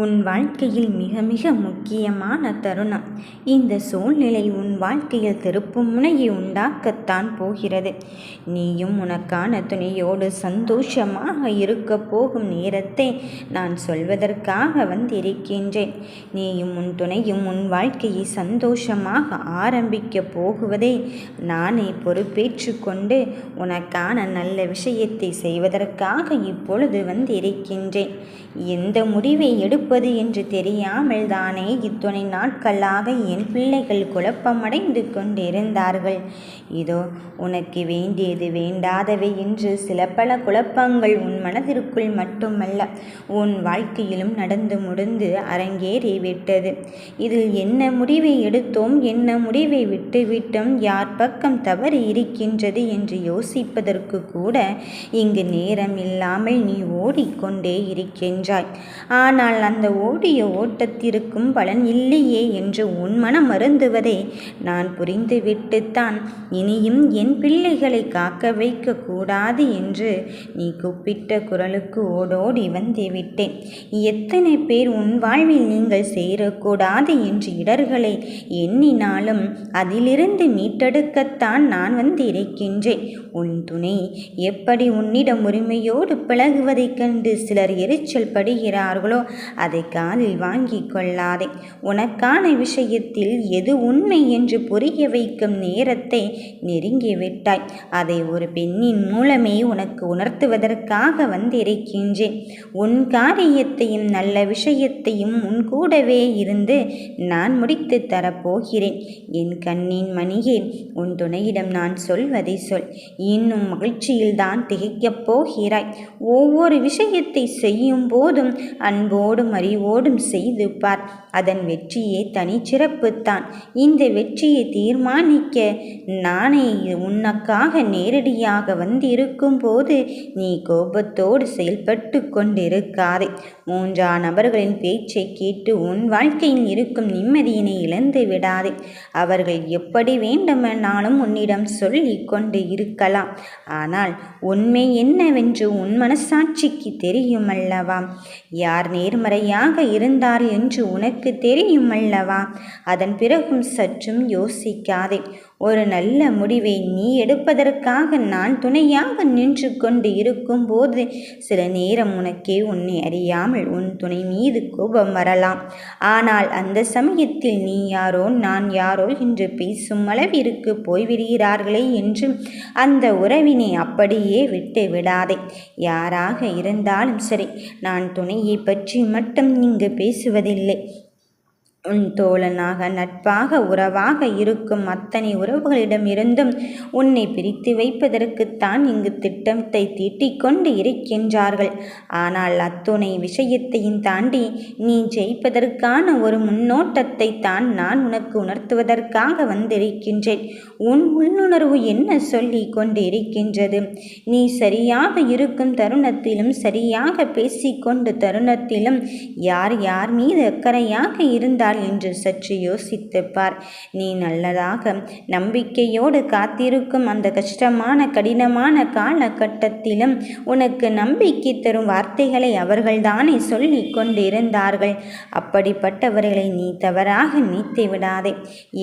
உன் வாழ்க்கையில் மிக மிக முக்கியமான தருணம். இந்த சூழ்நிலை உன் வாழ்க்கையில் திருப்பு முனையை உண்டாக்கத்தான் போகிறது. நீயும் உனக்கான துணையோடு சந்தோஷமாக இருக்க போகும் நேரத்தை நான் சொல்வதற்காக வந்திருக்கின்றேன். நீயும் உன் துணையும் உன் வாழ்க்கையை சந்தோஷமாக ஆரம்பிக்க போகுவதை நானே பொறுப்பேற்று கொண்டு உனக்கான நல்ல விஷயத்தை செய்வதற்காக இப்பொழுது வந்திருக்கின்றேன். எந்த முடிவை இருப்பது என்று தெரியாமல் தானே இத்துணை நாட்களாக என் பிள்ளைகள் குழப்பமடைந்து கொண்டிருந்தார்கள். இதோ உனக்கு வேண்டியது வேண்டாதவை என்று சில பல குழப்பங்கள் உன் மனதிற்குள் மட்டுமல்ல உன் வாழ்க்கையிலும் நடந்து முடிந்து அரங்கேறி விட்டது இதில் என்ன முடிவை எடுத்தோம் என்ன முடிவை விட்டுவிட்டோம் யார் பக்கம் தவறு இருக்கின்றது என்று யோசிப்பதற்கு கூட இங்கு நேரம் இல்லாமல் நீ ஓடிக்கொண்டே இருக்கின்றாய். ஆனால் அந்த ஓடிய ஓட்டத்திற்கும் பலன் இல்லையே என்று உன் மனம் மருந்துவதை நான் புரிந்துவிட்டுத்தான். இனியும் என் பிள்ளைகளை காக்க வைக்க கூடாது என்று நீ கூப்பிட்ட குரலுக்கு ஓடோடி வந்து விட்டேன் எத்தனை பேர் உன் வாழ்வில் நீங்கள் சேரக்கூடாது என்று இடர்களை எண்ணினாலும் அதிலிருந்து மீட்டெடுக்கத்தான் நான் வந்து இருக்கின்றேன். உன் துணை எப்படி உன்னிடம் உரிமையோடு பழகுவதைக் கண்டு சிலர் எரிச்சல் படுகிறார்களோ அதை காலில் வாங்கி கொள்ளாதே. உனக்கான விஷயத்தில் எது உண்மை என்று புரிய வைக்கும் நேரத்தை நெருங்கிவிட்டாய் அதை ஒரு பெண்ணின் மூலமே உனக்கு உணர்த்துவதற்காக வந்திருக்கின்றேன். உன் காரியத்தையும் நல்ல விஷயத்தையும் உன் கூடவே இருந்து நான் முடித்து தரப்போகிறேன். என் கண்ணின் மணியே உன் துணையிடம் நான் சொல்வதை சொல். இன்னும் மகிழ்ச்சியில்தான் திகைக்கப் போகிறாய். ஒவ்வொரு விஷயத்தை செய்யும் போதும் அன்போடு அன்போடும் அறிவோடும் செய்துப்பார் அதன் வெற்றியே தனிச்சிறப்புத்தான் இந்த வெற்றியை தீர்மானிக்க நானே உனக்காக நேரடியாக வந்திருக்கும் போது நீ கோபத்தோடு செயல்பட்டு கொண்டிருக்காதே. மூன்றா நபர்களின் பேச்சை கேட்டு உன் வாழ்க்கையில் இருக்கும் நிம்மதியினை இழந்து விடாதே. அவர்கள் எப்படி வேண்டுமென்னாலும் உன்னிடம் சொல்லி கொண்டு இருக்கலாம். ஆனால் உண்மை என்னவென்று உன் மனசாட்சிக்கு தெரியுமல்லவா? யார் நேர்மறையாக இருந்தார் என்று உனக்கு தெரியுமல்லவா? அதன் பிறகும் சற்றும் யோசிக்காதே. ஒரு நல்ல முடிவை நீ எடுப்பதற்காக நான் துணையாக நின்று கொண்டு இருக்கும்போது சில நேரம் உனக்கே உன்னை அறியாமல் உன் துணை மீது கோபம் வரலாம். ஆனால் அந்த சமயத்தில் நீ யாரோ நான் யாரோ என்று பேசும் அளவிற்கு போய்விடுகிறார்களே என்று அந்த உறவினை அப்படியே விட்டு விடாதே. யாராக இருந்தாலும் சரி நான் துணையை பற்றி மட்டும் இங்கு பேசுவதில்லை. உன் தோழனாக நட்பாக உறவாக இருக்கும் அத்தனை உறவுகளிடம் இருந்தும் உன்னை பிரித்து வைப்பதற்குத்தான் இங்கு திட்டத்தை தீட்டிக்கொண்டு இருக்கின்றார்கள். ஆனால் அத்துணை விஷயத்தையும் தாண்டி நீ ஜெயிப்பதற்கான ஒரு முன்னோட்டத்தை தான் நான் உனக்கு உணர்த்துவதற்காக வந்திருக்கின்றேன். உன் உள்ளுணர்வு என்ன சொல்லி கொண்டு இருக்கின்றது நீ சரியாக இருக்கும் தருணத்திலும் சரியாக பேசிக்கொண்டு தருணத்திலும் யார் யார் மீது அக்கறையாக இருந்தால் செய்தார் என்று சற்று யோசித்து பார் நீ நல்லதாக நம்பிக்கையோடு காத்திருக்கும் அந்த கஷ்டமான கடினமான காலகட்டத்திலும் உனக்கு நம்பிக்கை தரும் வார்த்தைகளை அவர்கள்தானே சொல்லி கொண்டிருந்தார்கள். அப்படிப்பட்டவர்களை நீ தவறாக நீத்து விடாதே.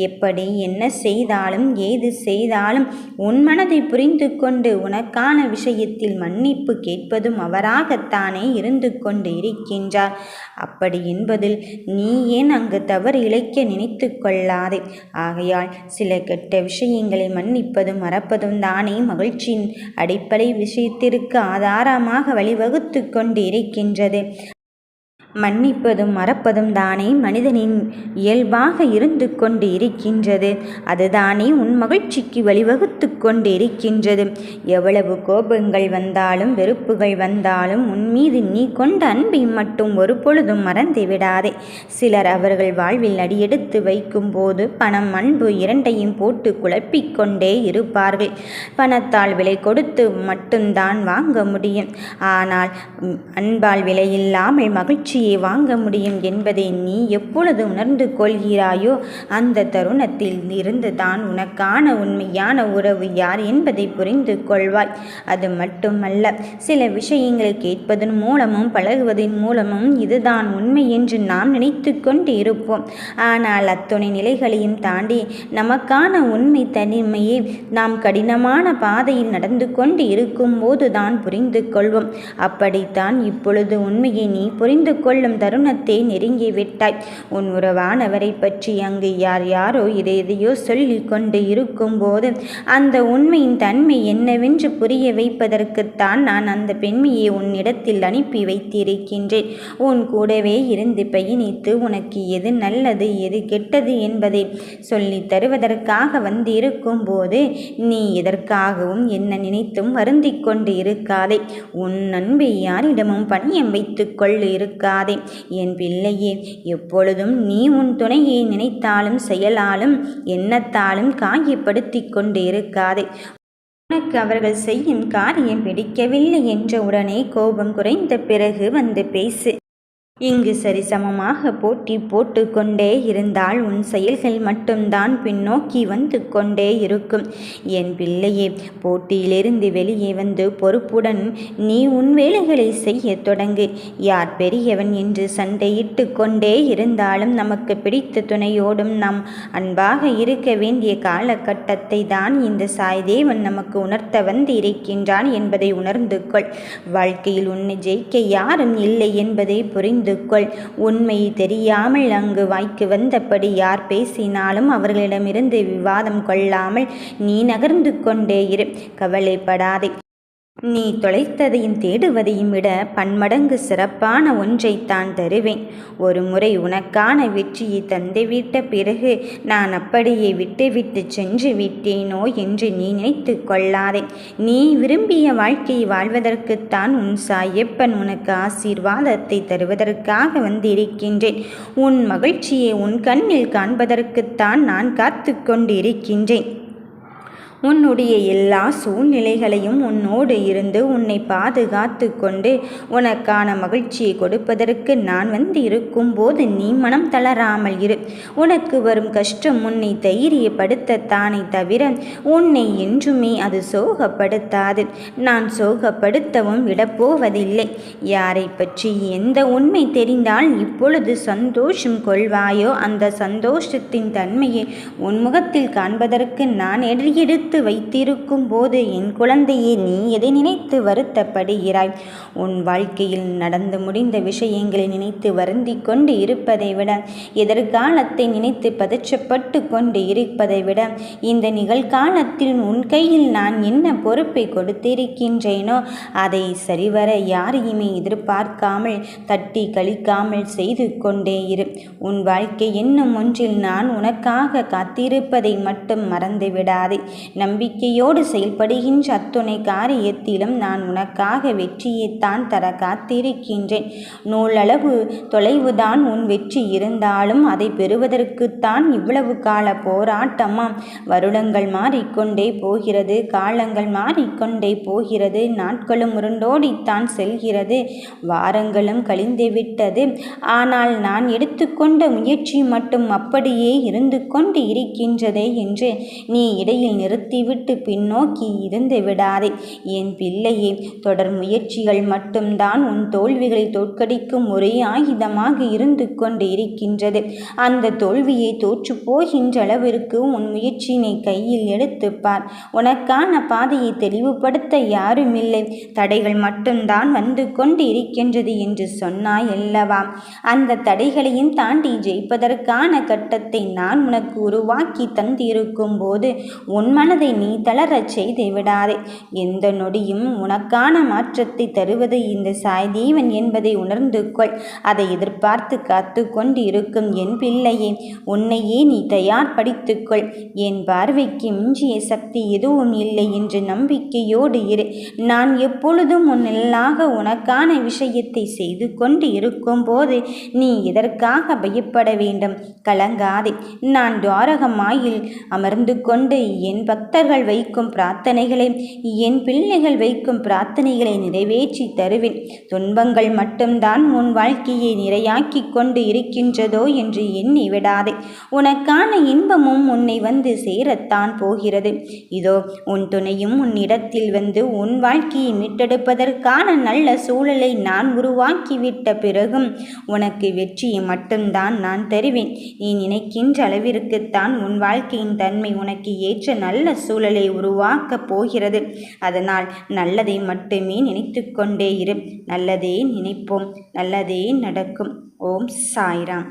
எப்படி என்ன செய்தாலும் ஏது செய்தாலும் உன் மனதை புரிந்து கொண்டு உனக்கான விஷயத்தில் மன்னிப்பு கேட்பதும் அவராகத்தானே இருந்து கொண்டு இருக்கின்றார். அப்படி என்பதில் நீ ஏன் அங்கு தவறு இழைக்க நினைத்து கொள்ளாதே. ஆகையால் சில கெட்ட விஷயங்களை மன்னிப்பதும் மறப்பதும் தானே மகிழ்ச்சியின் அடிப்படை விஷயத்திற்கு ஆதாரமாக வழிவகுத்து கொண்டிருக்கின்றது மன்னிப்பதும் மறப்பதும் தானே மனிதனின் இயல்பாக இருந்து கொண்டு இருக்கின்றது அதுதானே உன் மகிழ்ச்சிக்கு வழிவகுத்து கொண்டு இருக்கின்றது எவ்வளவு கோபங்கள் வந்தாலும் வெறுப்புகள் வந்தாலும் உன் மீது நீ கொண்ட அன்பை மட்டும் ஒரு பொழுதும் மறந்து விடாதே. சிலர் அவர்கள் வாழ்வில் அடியெடுத்து வைக்கும் போது பணம் அன்பு இரண்டையும் போட்டு குழப்பிக்கொண்டே இருப்பார்கள். பணத்தால் விலை கொடுத்து மட்டும்தான் வாங்க முடியும். ஆனால் அன்பால் விலையில்லாமல் மகிழ்ச்சி வெற்றியை வாங்க முடியும் என்பதை நீ எப்பொழுது உணர்ந்து கொள்கிறாயோ அந்த தருணத்தில் இருந்து தான் உனக்கான உண்மையான உறவு யார் என்பதை புரிந்து கொள்வாய். அது மட்டுமல்ல சில விஷயங்களை கேட்பதன் மூலமும் பழகுவதன் மூலமும் இதுதான் உண்மை என்று நாம் நினைத்து கொண்டு இருப்போம் ஆனால் அத்துணை நிலைகளையும் தாண்டி நமக்கான உண்மை தனிமையை நாம் கடினமான பாதையில் நடந்து கொண்டு இருக்கும்போது தான் புரிந்து கொள்வோம். அப்படித்தான் இப்பொழுது உண்மையை நீ புரிந்து கொள் கொள்ளும் தருணத்தை நெருங்கி விட்டாய். உன் உறவானவரை பற்றி அங்கு யார் யாரோ இதை எதையோ சொல்லி கொண்டு இருக்கும்போது அந்த உண்மையின் தன்மை என்னவென்று புரிய வைப்பதற்குத்தான் நான் அந்த பெண்மையை உன்னிடத்தில் அனுப்பி வைத்திருக்கின்றேன். உன் கூடவே இருந்து பயணித்து உனக்கு எது நல்லது எது கெட்டது என்பதை சொல்லித் தருவதற்காக வந்திருக்கும் போது நீ எதற்காகவும் என்ன நினைத்தும் வருந்திக் கொண்டு இருக்காதே. உன் அன்பை யாரிடமும் பணியம் வைத்துக் கொள்ளு இருக்காதே என் பிள்ளையே எப்பொழுதும் நீ உன் துணையை நினைத்தாலும் செயலாலும் எண்ணத்தாலும் காயப்படுத்தி கொண்டு இருக்காதே உனக்கு அவர்கள் செய்யும் காரியம் பிடிக்கவில்லை என்ற உடனே கோபம் குறைந்த பிறகு வந்து பேசு. இங்கு சரிசமமாக போட்டி போட்டு கொண்டே இருந்தால் உன் செயல்கள் மட்டும்தான் பின்னோக்கி வந்து கொண்டே இருக்கும். என் பிள்ளையே போட்டியிலிருந்து வெளியே வந்து பொறுப்புடன் நீ உன் வேலைகளை செய்ய தொடங்கு. யார் பெரியவன் என்று சண்டையிட்டு கொண்டே இருந்தாலும் நமக்கு பிடித்த துணையோடும் நாம் அன்பாக இருக்க வேண்டிய காலகட்டத்தை தான் இந்த சாய்தேவன் நமக்கு உணர்த்த வந்து இருக்கின்றான் என்பதை உணர்ந்து கொள். வாழ்க்கையில் உன்னை ஜெயிக்க யாரும் இல்லை என்பதை புரிந்து புரிந்து கொள் உண்மை தெரியாமல் அங்கு வாய்க்கு வந்தபடி யார் பேசினாலும் அவர்களிடமிருந்து விவாதம் கொள்ளாமல் நீ நகர்ந்து கொண்டே இரு. கவலைப்படாதே. நீ தொலைத்ததையும் தேடுவதையும் விட பன்மடங்கு சிறப்பான ஒன்றைத்தான் தருவேன். ஒரு முறை உனக்கான வெற்றியை தந்துவிட்ட பிறகு நான் அப்படியே விட்டுவிட்டு சென்று விட்டேனோ என்று நீ நினைத்து கொள்ளாதே. நீ விரும்பிய வாழ்க்கையை வாழ்வதற்குத்தான் உன் சாயப்பன் உனக்கு ஆசீர்வாதத்தை தருவதற்காக வந்திருக்கின்றேன். உன் மகிழ்ச்சியை உன் கண்ணில் காண்பதற்குத்தான் நான் காத்து கொண்டிருக்கின்றேன். உன்னுடைய எல்லா சூழ்நிலைகளையும் உன்னோடு இருந்து உன்னை பாதுகாத்து கொண்டு உனக்கான மகிழ்ச்சியை கொடுப்பதற்கு நான் வந்து இருக்கும்போது நீ மனம் தளராமல் இரு. உனக்கு வரும் கஷ்டம் உன்னை தைரியப்படுத்த தானே தவிர உன்னை என்றுமே அது சோகப்படுத்தாது. நான் சோகப்படுத்தவும் விடப்போவதில்லை. யாரை பற்றி எந்த உண்மை தெரிந்தால் இப்பொழுது சந்தோஷம் கொள்வாயோ? அந்த சந்தோஷத்தின் தன்மையை உன் முகத்தில் காண்பதற்கு நான் எடுத்து நினைத்து வைத்திருக்கும் போது என் குழந்தையே நீ எதை நினைத்து வருத்தப்படுகிறாய்? உன் வாழ்க்கையில் நடந்து முடிந்த விஷயங்களை நினைத்து வருந்தி கொண்டு இருப்பதை விட எதிர்காலத்தை நினைத்து பதற்றப்பட்டு கொண்டு இருப்பதை விட இந்த நிகழ்காலத்தில் உன் கையில் நான் என்ன பொறுப்பை கொடுத்திருக்கின்றேனோ அதை சரிவர யாரையுமே எதிர்பார்க்காமல் தட்டி கழிக்காமல் செய்து கொண்டே இரு. உன் வாழ்க்கை என்னும் ஒன்றில் நான் உனக்காக காத்திருப்பதை மட்டும் மறந்துவிடாதே. நம்பிக்கையோடு செயல்படுகின்ற அத்துணை காரியத்திலும் நான் உனக்காக வெற்றியைத்தான் தர காத்திருக்கின்றேன். நூலளவு தொலைவுதான் உன் வெற்றி இருந்தாலும் அதை பெறுவதற்குத்தான் இவ்வளவு கால போராட்டமாம். வருடங்கள் மாறிக்கொண்டே போகிறது காலங்கள் மாறிக்கொண்டே போகிறது நாட்களும் உருண்டோடித்தான் செல்கிறது வாரங்களும் கழிந்துவிட்டது. ஆனால் நான் எடுத்துக்கொண்ட முயற்சி மட்டும் அப்படியே இருந்து கொண்டு இருக்கின்றதே என்று நீ இடையில் நிறுத்த நிறுத்திவிட்டு பின்னோக்கி இருந்து விடாதே. என் பிள்ளையே தொடர் முயற்சிகள் மட்டும்தான் உன் தோல்விகளை தோற்கடிக்கும் ஒரே ஆயுதமாக இருந்து கொண்டு இருக்கின்றது. அந்த தோல்வியை தோற்று போகின்ற அளவிற்கு உன் முயற்சியினை கையில் எடுத்துப்பார் உனக்கான பாதையை தெளிவுபடுத்த யாருமில்லை. தடைகள் மட்டும்தான் வந்து கொண்டு இருக்கின்றது என்று சொன்னாய் அல்லவா அந்த தடைகளையும் தாண்டி ஜெயிப்பதற்கான கட்டத்தை நான் உனக்கு உருவாக்கி தந்திருக்கும் போது உன் மனதை மனதை நீ தளரச் செய்து விடாதே எந்த நொடியும் உனக்கான மாற்றத்தை தருவது இந்த சாய்தீவன் என்பதை உணர்ந்து கொள். அதை எதிர்பார்த்து காத்து கொண்டு இருக்கும் என் பிள்ளையே உன்னையே நீ தயார்படுத்திக்கொள் என் பார்வைக்கு மிஞ்சிய சக்தி எதுவும் இல்லை என்று நம்பிக்கையோடு இரு. நான் எப்பொழுதும் உன்னெல்லாக உனக்கான விஷயத்தை செய்து கொண்டு இருக்கும் போது நீ இதற்காக பயப்பட வேண்டும்? கலங்காதே. நான் துவாரகமாயில் அமர்ந்து கொண்டு என் பக்கம் பக்தர்கள் வைக்கும் பிரார்த்தனைகளை என் பிள்ளைகள் வைக்கும் பிரார்த்தனைகளை நிறைவேற்றி தருவேன். துன்பங்கள் மட்டும்தான் உன் வாழ்க்கையை நிறையாக்கி கொண்டு இருக்கின்றதோ என்று எண்ணி விடாதே. உனக்கான இன்பமும் உன்னை வந்து சேரத்தான் போகிறது. இதோ உன் துணையும் உன்னிடத்தில் வந்து உன் வாழ்க்கையை மீட்டெடுப்பதற்கான நல்ல சூழலை நான் உருவாக்கிவிட்ட பிறகும் உனக்கு வெற்றியை மட்டும்தான் நான் தருவேன். நீ நினைக்கின்ற அளவிற்குத்தான் உன் வாழ்க்கையின் தன்மை உனக்கு ஏற்ற நல்ல சூழலை உருவாக்கப் போகிறது. அதனால் நல்லதை மட்டுமே நினைத்து கொண்டே இரு. நல்லதே நினைப்போம். நல்லதே நடக்கும். ஓம் சாய்ராம்.